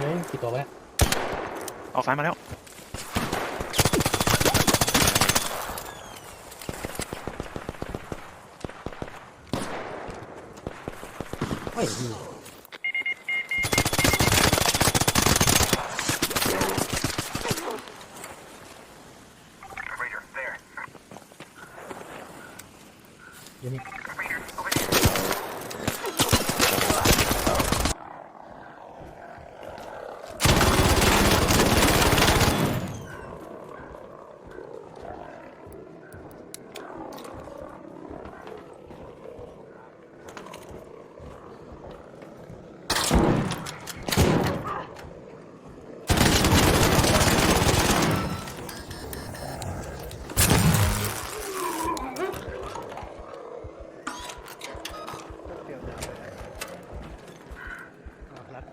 เลยกี่ตัววะเนี่ยออกซ้ายมาแล้ว เฮ้ยมีเดี๋ยวนี้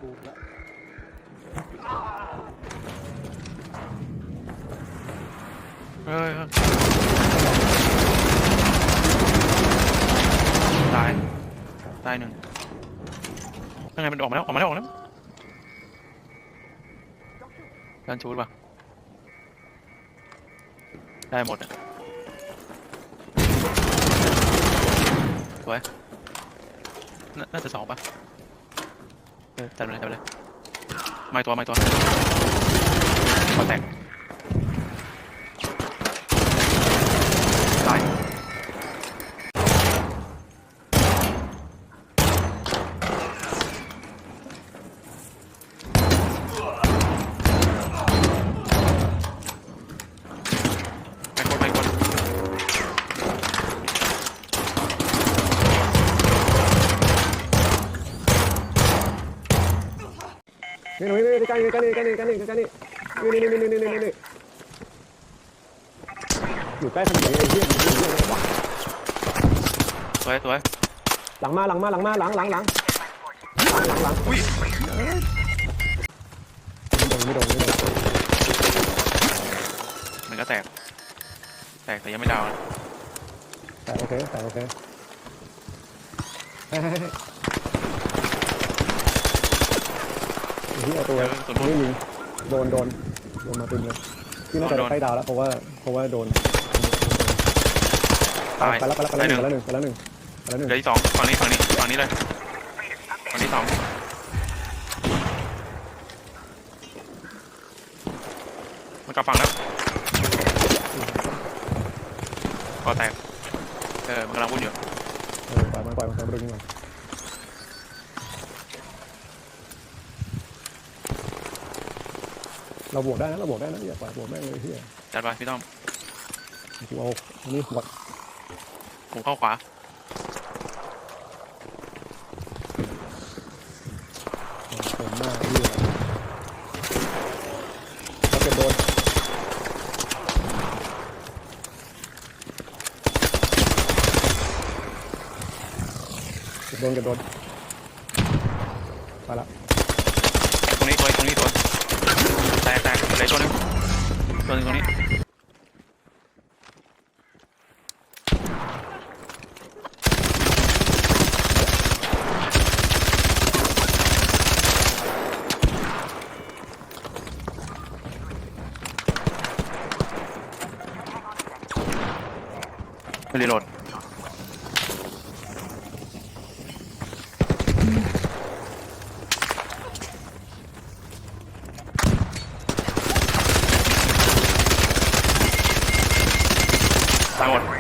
บูมล้วเฮ้ยเฮ้ยตาย ตายหนึ่งยังไงมันออกมาแล้ว ออกมาแล้วออกมาแล้วด้านชูดป่ะ ได้หมดอะสวยนน่าจะสองป่ะ จับเลยจับเลยไม่ตัวไม่ตัวขอแตก นี่นี่นี่กันนี่กันนี่กันนี่กันนี่กันนี่นี่นี่นี่นี่นี่นี่อยู่ใกล้ถนนไอ้เหี้ยมันเหี้ยอะไรวะสวยสวยหลังมาหลังมาหลังมาหลังหลังหลังหลังหลังหลังอุ้ยไม่โดนไม่โดนไม่โดนมันก็แตก แตกแต่ยังไม่ดาวนะแต่โอเคแต่โอเค เฮ้ยเฮ้ยเฮ้ยไอ้เหี้ยตัวเดี๋ยวส่วนบนไม่ยิงโดนโดนโดนมาเต็มเลยที่น่าจะโดนใกล้ดาวแล้วเพราะว่าเพราะว่าโดนตายไปแล้วไปแล้วไปได้หนึ่งแล้วไปแล้วหนึ่งไปแล้วหนึ่งไปแล้วหนึ่งเหลืออีกสองฝั่งนี้ฝั่งนี้ฝั่งนี้เลยฝั่งนี้สองมันกลับฝั่งแล้วก็แตกเออมันกำลังวุ่นอยู่เออปล่อยมันปล่อยมันปล่อยมันดึงมัน เราบวกได้นะเราบวกได้นะอย่าปล่อยบวกแม่งเลยที่จัดไปพี่ต้อมกูเอาอันนี้หมดผมเข้าขวาเต็มหน้าไอ้เหี้ยเราเป็นโดนเก็บโดนเก็บโดนไปละตรงนี้ตัวตรงนี้ตัวแตกแตกเหลือตัวนึงตัวนึงตรงนี้ไม่รีโหลด going.